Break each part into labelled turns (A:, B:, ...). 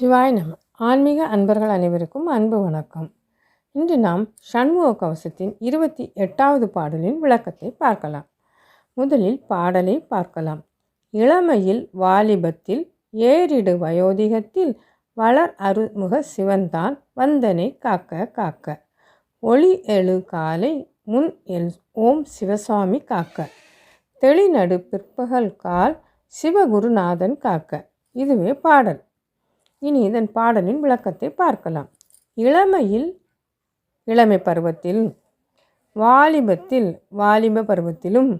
A: சிவாய் நம. ஆன்மீக அன்பர்கள் அனைவருக்கும் அன்பு வணக்கம். இன்று நாம் சண்முக கவசத்தின் இருபத்தி எட்டாவது பாடலின் விளக்கத்தை பார்க்கலாம். முதலில் பாடலை பார்க்கலாம். இளமையில் வாலிபத்தில் ஏறிடு வயோதிகத்தில் வளர் அருமுக சிவன்தான் வந்தனை காக்க காக்க. ஒளி எழு காலை முன் எல் ஓம் சிவசுவாமி காக்க. தெளிநடு பிற்பகல் கால் சிவகுருநாதன் காக்க. இதுவே பாடல். இனி இதன் பாடலின் விளக்கத்தை பார்க்கலாம். இளமையில் இளமை பருவத்தில் வாலிபத்தில் வாலிப பருவத்திலும்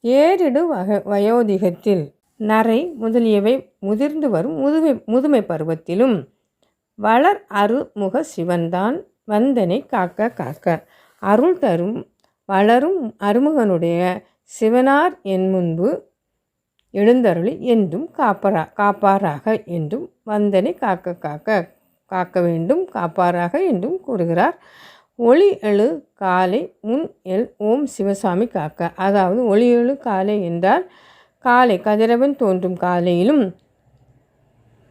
A: ஏறிடு வக வயோதிகத்தில் நரை முதலியவை முதிர்ந்து வரும் முதுமை முதுமை பருவத்திலும் வளர் அருமுக சிவன்தான் வந்தனை காக்க காக்க. அருள் தரும் வளரும் அருமுகனுடைய சிவனார் என் முன்பு எழுந்தருளி என்றும் காப்பரா காப்பாராக என்றும் வந்தனை காக்க காக்க காக்க வேண்டும் காப்பாராக என்றும் கூறுகிறார். ஒளி எழு காலை முன் எல் ஓம் சிவசாமி காக்க. அதாவது ஒளி எழு காலை என்றால் காலை கதிரவன் தோன்றும் காலையிலும்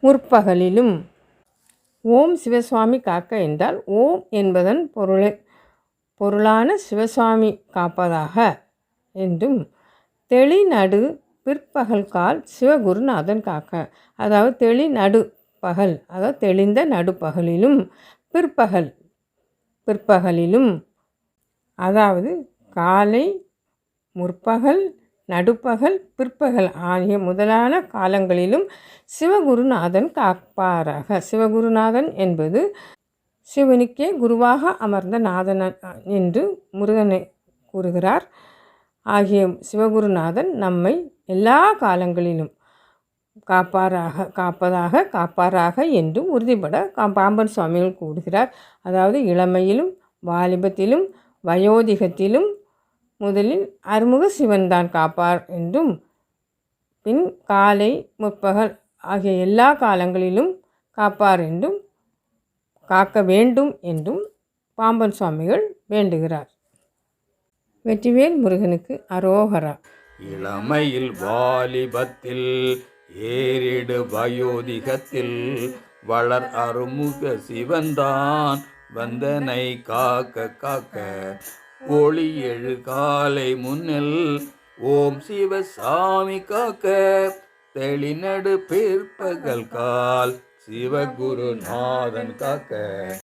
A: முற்பகலிலும் ஓம் சிவசுவாமி காக்க என்றால் ஓம் என்பதன் பொருளை பொருளான சிவசுவாமி காப்பதாக என்றும் தெளிநடு பிற்பகல் கால் சிவகுருநாதன் காக்க. அதாவது தெளி நடு பகல் அதாவது தெளிந்த நடுப்பகலிலும் பிற்பகல் பிற்பகலிலும் அதாவது காலை முற்பகல் நடுப்பகல் பிற்பகல் ஆகிய முதலான காலங்களிலும் சிவகுருநாதன் காப்பாராக. சிவகுருநாதன் என்பது சிவனுக்கே குருவாக அமர்ந்த நாதன் என்று முருகனை கூறுகிறார். ஆகிய சிவகுருநாதன் நம்மை எல்லா காலங்களிலும் காப்பாராக காப்பதாக காப்பாராக என்றும் உறுதிபட கா பாம்பன் சுவாமிகள் கூறுகிறார். அதாவது இளமையிலும் வாலிபத்திலும் வயோதிகத்திலும் முதலில் அருமுக சிவன்தான் காப்பார் என்றும் பின் காலை முற்பகல் ஆகிய எல்லா காலங்களிலும் காப்பார் என்றும் காக்க வேண்டும் என்றும் பாம்பன் சுவாமிகள் வேண்டுகிறார். வெற்றிவேல் முருகனுக்கு அரோகரா.
B: இளமையில் வாலிபத்தில் ஏறிடு வயோதிகத்தில். வளர் அருமுக சிவன்தான் வந்தனை காக்க காக்க. ஒளி எழு காலை முன்னில் ஓம் சிவசாமி காக்க. தெளிநடு பிற்பகல் கால் சிவகுருநாதன் காக்க.